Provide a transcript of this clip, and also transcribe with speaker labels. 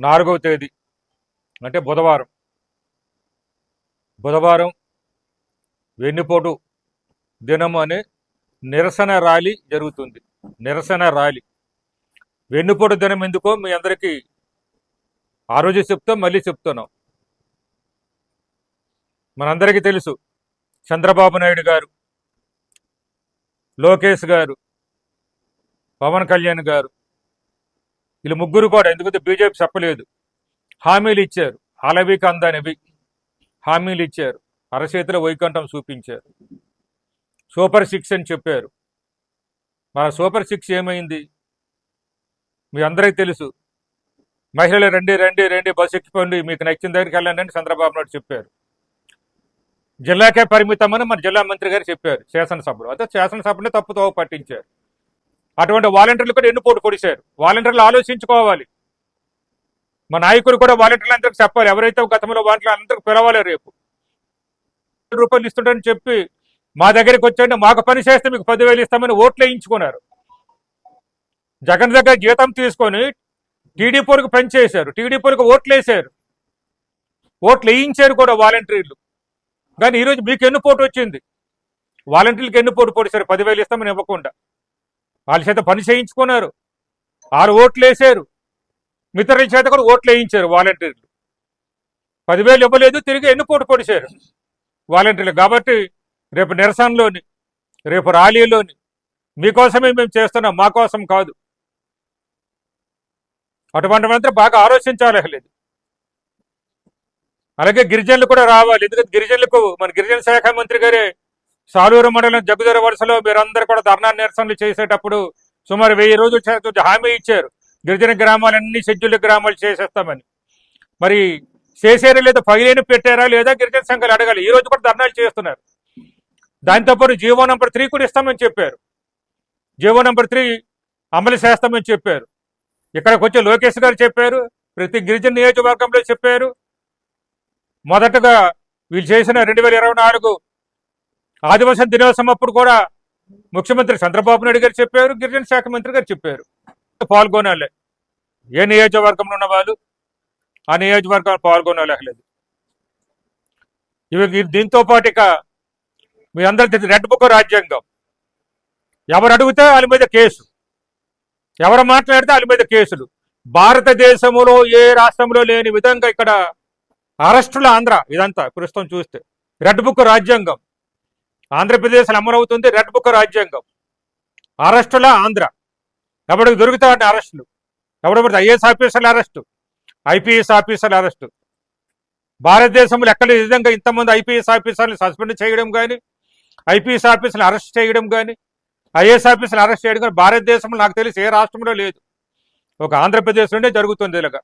Speaker 1: నాలుగవ తేదీ అంటే బుధవారం. బుధవారం వెన్నుపోటు దినం అనే నిరసన ర్యాలీ జరుగుతుంది. నిరసన ర్యాలీ. వెన్నుపోటు దినం ఎందుకో మీ అందరికీ ఆ రోజు చెప్తాం మళ్ళీ చెప్తున్నాం. మనందరికీ తెలుసు చంద్రబాబు నాయుడు గారు లోకేష్ గారు పవన్ కళ్యాణ్ గారు వీళ్ళు ముగ్గురు కూడా ఎందుకంటే బీజేపీ చెప్పలేదు. హామీలు ఇచ్చారు. అలవికి అందనివి హామీలు ఇచ్చారు. అరచేతిలో వైకుంఠం చూపించారు. సూపర్ సిక్స్ అని చెప్పారు. మన సూపర్ సిక్స్ ఏమైంది? మీ అందరికీ తెలుసు. మహిళలు రండి రండి రండి బస్సు ఎక్కిపోండి. మీకు నచ్చిన దగ్గరికి వెళ్ళండి చంద్రబాబు నాయుడు చెప్పారు. జిల్లాకే పరిమితమని మన జిల్లా మంత్రి గారు చెప్పారు. శాసనసభలో. అయితే శాసనసభనే తప్పుతో పట్టించారు. అటువంటి వాలంటీర్లు కూడా ఎన్నుపోటు పొడిచారు వాలంటీర్లు ఆలోచించుకోవాలి. మా నాయకులు కూడా వాలంటీర్లు అందరికి చెప్పాలి. ఎవరైతే గతంలో వాలంటీర్లు అందరికి పిలవాలి రేపు. రూపాయలు ఇస్తుంటారని చెప్పి మా దగ్గరికి వచ్చండి మాకు పని చేస్తే మీకు పదివేలు ఇస్తామని ఓట్లు వేయించుకున్నారు. జగన్ దగ్గర జీతం తీసుకొని టీడీపీలకు పనిచేశారు టీడీపీలకు ఓట్లు వేశారు. ఓట్లు వేయించారు కూడా వాలంటీర్లు. కానీ ఈరోజు మీకు ఎన్ని పోటు వచ్చింది. వాలంటీర్లకు ఎన్ని పోటు పొడిచారు పదివేలు ఇస్తామని ఇవ్వకుండా. వాళ్ళ చేత పని చేయించుకున్నారు. ఆరు ఓట్లు వేసారు మిత్రుల చేత కూడా ఓట్లు వేయించారు వాలంటీర్లు. పదివేలు ఇవ్వలేదు తిరిగి ఎన్ని పోటు పొడిచారు? వాలంటీర్లు కాబట్టి రేపు నిరసనలోని రేపు ర్యాలీలోని మీకోసమే మేము చేస్తున్నాం మా కోసం కాదు. అటువంటి మంత్రి బాగా ఆలోచించాలి లేదు అలాగే గిరిజనులు కూడా రావాలి ఎందుకంటే గిరిజనులకు మన గిరిజన శాఖ మంత్రి గారే సాలూరు మండలం జగ్గుదర వరుసలో మీరందరూ కూడా ధర్నా నిరసనలు చేసేటప్పుడు సుమారు వెయ్యి రోజులు హామీ ఇచ్చారు. గిరిజన గ్రామాలన్నీ షెడ్యూల్డ్ గ్రామాలు చేసేస్తామని. మరి చేసారా లేదా ఫైలైన పెట్టారా లేదా గిరిజన సంఘాలు అడగాలి. ఈ రోజు కూడా ధర్నాలు చేస్తున్నారు. దాంతోపాటు జీవో నంబర్ త్రీ కూడా ఇస్తామని చెప్పారు. జీవో నంబర్ త్రీ అమలు చేస్తామని చెప్పారు. ఇక్కడికి వచ్చి లోకేష్ గారు చెప్పారు. ప్రతి గిరిజన నియోజకవర్గంలో చెప్పారు. మొదటగా వీళ్ళు చేసిన రెండు వేల ఇరవై నాలుగు ఆదివాసం దినోత్సవం అప్పుడు కూడా ముఖ్యమంత్రి చంద్రబాబు నాయుడు గారు చెప్పారు గిరిజన శాఖ మంత్రి గారు చెప్పారు. పాల్గొనాలి. ఏ నియోజకవర్గంలో ఉన్న వాళ్ళు ఆ నియోజకవర్గం పాల్గొనలేదు ఇవి దీంతో పాటు ఇక మీ అందరి రెడ్ బుక్ రాజ్యాంగం. ఎవరు అడిగితే వాళ్ళ మీద కేసు. ఎవరు మాట్లాడితే వాళ్ళ మీద కేసులు. భారతదేశంలో ఏ రాష్ట్రంలో లేని విధంగా ఇక్కడ అరెస్టుల ఆంధ్ర ఇదంతా ప్రస్తుతం చూస్తే. రెడ్ బుక్ రాజ్యాంగం. ఆంధ్రప్రదేశ్లో అమలవుతుంది రెడ్ బుక్ రాజ్యాంగం. అరెస్టుల ఆంధ్ర. ఎవరికి దొరుకుతా అంటే అరెస్టులు ఎవరు ఐఏఎస్ ఆఫీసర్ల అరెస్టు ఐపీఎస్ ఆఫీసర్ల అరెస్టు. భారతదేశంలో ఎక్కడ ఈ విధంగా ఇంతమంది ఐపీఎస్ ఆఫీసర్లు సస్పెండ్ చేయడం కానీ ఐపీఎస్ ఆఫీసర్లు అరెస్ట్ చేయడం కానీ ఐఏఎస్ ఆఫీసర్లు అరెస్ట్ చేయడం కానీ భారతదేశంలో నాకు తెలిసి ఏ రాష్ట్రంలో లేదు. ఒక ఆంధ్రప్రదేశ్లోనే జరుగుతుంది ఇలాగా.